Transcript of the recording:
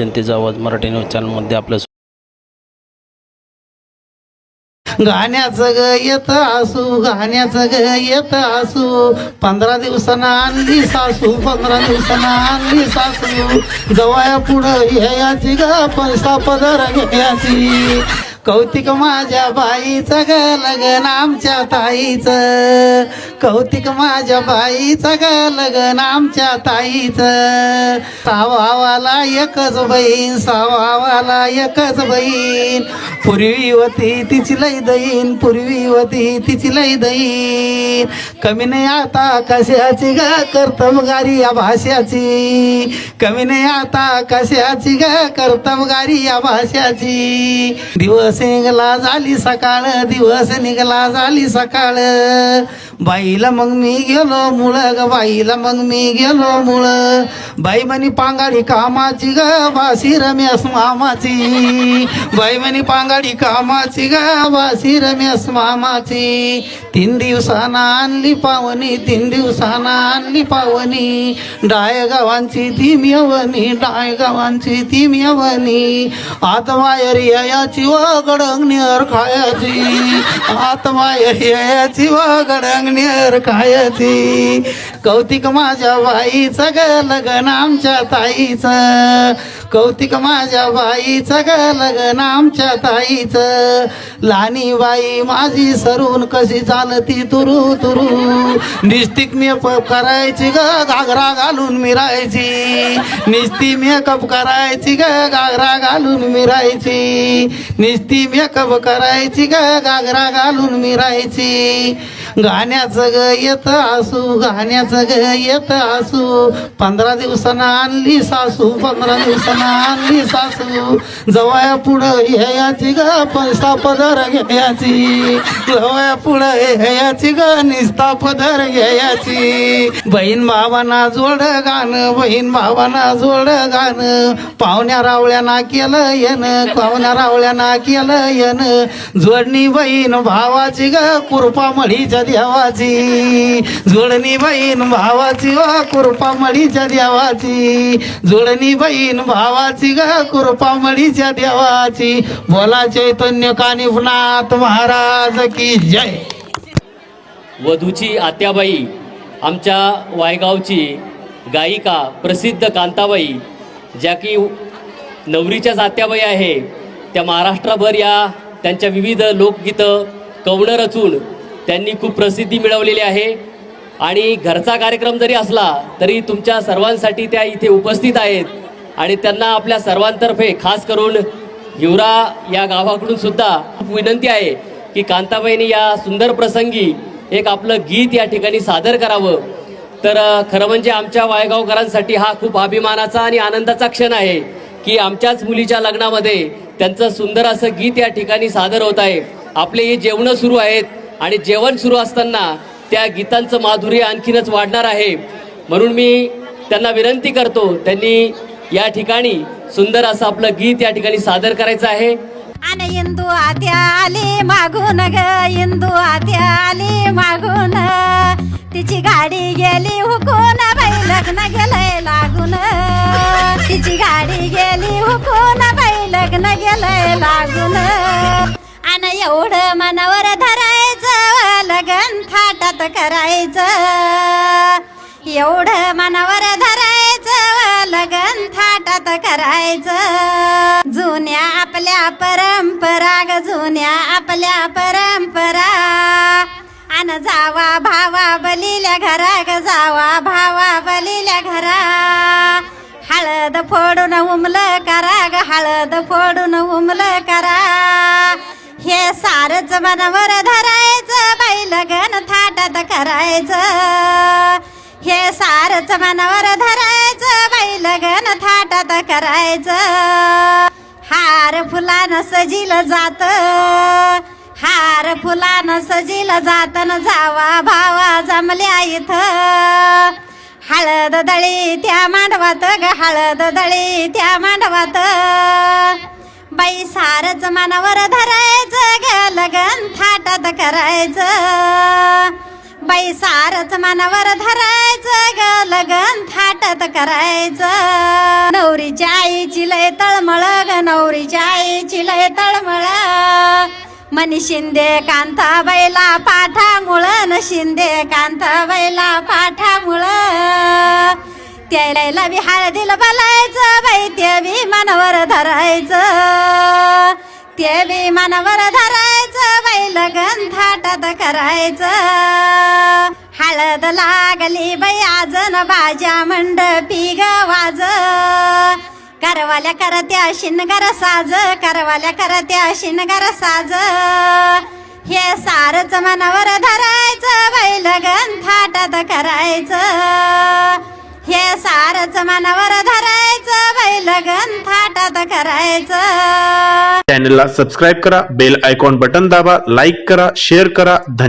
जनतेचा आवाज मराठी न्यूज चॅनलमध्ये आपलं गाण्याचं ग येत असू गाण्याचं ग येत असू. पंधरा दिवसानं आणली सासू पंधरा दिवसानं आणली सासू. जवळ पुढं घ्यायची ग पैसा पदर घ्यायची. कौतिक माझ्या बाईचं ग लग्न आमच्या ताईचं. कौतिक माझ्या बाईचं ग लग्न आमच्या ताईचं. सावावाला एकच बहीण सावावाला एकच बहीण. पूर्वी होती तिची लई दईन पूर्वी होती तिची लई दईन कमी नाही आता कशाची ग कर्तमगारी या भाषाची. कमी नाही आता कशाची ग कर्तमगारी या भाषाची. दिवस निघला झाली सकाळ दिवस निघला झाली सकाळ. बाईला मग मी गेलो मुळ ग बाईला मग मी गेलो मुळ. बाई म्हणी पांगाडी कामाची ग बासी रमेश मामाची. बाई म्हणी पांगाडी कामाची ग बासी रमेश मामाची. तीन दिवसाना आणली पावनी तीन दिवसाना आणली पावनी. डाय गावांची ती मिळवणी डाय गावांची ती मिळवणी वायरी याची व गडंगणीवर खायची. आत्मा याची व गडंगणीवर खायची. कौतिक माझ्या बाईचं ग लग्न आमच्या ताईचं. कौतिक माझ्या बाईचं ग लग्न आमच्या ताईचं. लहानी बाई माझी सरून कशी चालती तुरू तुरू. निस्तिक मेकअप करायची ग घागरा घालून मिरायची. निस्ती मेकअप करायची ग घागरा घालून मिरायची. निस्ती मेकअप करायची ग घागरा घालून मिरायची. गाण्याचं ग येत असू गाण्याचं ग येत असू. पंधरा दिवसानं आणली सासू पंधरा दिवसानं आणली सासू. जवळ पुढं घ्यायची ग पैसा पदर घ्यायची. जवळ पुढं घ्यायची ग निस्ता पदर घ्यायची. बहीण भावाना जोड गाणं बहीण भावाना जोड गाणं. पाहुण्या रावळ्याना केलं येन पाहुण्या रावळ्याना केलं येन जोडणी बहीण भावाची ग कुरपा मळीच्या देवाची जोडणी बहीण भावाची व कुरपा मळीच्या देवाची जोडणी बहीण भावाची ग कुरपा मळीच्या देवाची बोला चैतन्य कानिफनाथ महाराज की जय. वधूची आत्याबाई आमच्या वायगावची गायिका प्रसिद्ध कांताबाई ज्या की नवरीच्याच आत्याबाई आहे त्या महाराष्ट्रभर या त्यांच्या विविध लोकगीतं कवणं रचून त्यांनी खूप प्रसिद्धी मिळवलेली आहे. आणि घरचा कार्यक्रम जरी असला तरी तुमच्या सर्वांसाठी त्या इथे उपस्थित आहेत. आणि त्यांना आपल्या सर्वांतर्फे खास करून हिवरा या गावाकडून सुद्धा खूप विनंती आहे की कांताबाईंनी या सुंदर प्रसंगी एक आपलं गीत या ठिकाणी सादर करावं. तर खरं म्हणजे आमच्या वायगावकरांसाठी हा खूप अभिमानाचा आणि आनंदाचा क्षण आहे की आमच्याच मुलीच्या लग्नामध्ये त्यांचं सुंदर असं गीत या ठिकाणी सादर होत आहे. आपले हे जेवणं सुरू आहेत. आणि जेवण सुरू असताना त्या गीतांचं माधुर्य आणखीनच वाढणार आहे. म्हणून मी त्यांना विनंती करतो त्यांनी या ठिकाणी सुंदर असं आपलं गीत या ठिकाणी सादर करायचं आहे. आणि इंदू आत्या आली मागून ग इंदू आत्या आली मागून. तिची गाडी गेली हुकून बाई लग्न गेलंय लागून. तिची गाडी गेली हुकून बाई लग्न गेलंय लागून. आणि एवढं मनावर धर थाटात करायचं. एवढं मनावर धरायचं. लगन थाटात करायचं. जुन्या आपल्या परंपरा ग जुन्या आपल्या परंपरा. अन जावा भावा बलिल्या घरा ग जावा भावा बलिल्या घरा. हळद फोडून उमल करा ग हळद फोडून उमल करा. हे सारच मनावर धरायचं. करायचं हे सारच मनावर धरायचं बाई लगन थाटात करायचं. हार फुलानं सजील जात. हार फुलानं सजील जात न जावा भावा जमल्या इथं. हळद दळी त्या मांडवात ग हळद दळी त्या मांडवात. बाई सारच मनावर धरायचं ग लगन थाटात करायचं. बाई सारच मनावर धरायचं ग लगन थाटत करायचं. नवरीच्या आईची लय तळमळ ग नवरीच्या आईची लय तळमळ. मनी शिंदे कांताबाईला पाठामुळ न शिंदे कांताबाईला पाठामुळ. त्याला बी हळदीला बलायचं बाई ते बी मनावर धरायचं. ते बी मनावर धरायचं. बाई लगन थाटात करायचं. हळद लागली बाई आजन बाजा मंडपी ग वाज. करवाल्या करत्या शिनगर साज करवाल्या करत्या शिनगर साज. हे सारच मनावर धरायचं बाई लगन थाटात करायचं. हे सारच मनावर धरायचं बाई लगन थाटात करायचं. चॅनलला सबस्क्राईब करा बेल आयकॉन बटन दाबा लाईक करा शेअर करा. धन्यवाद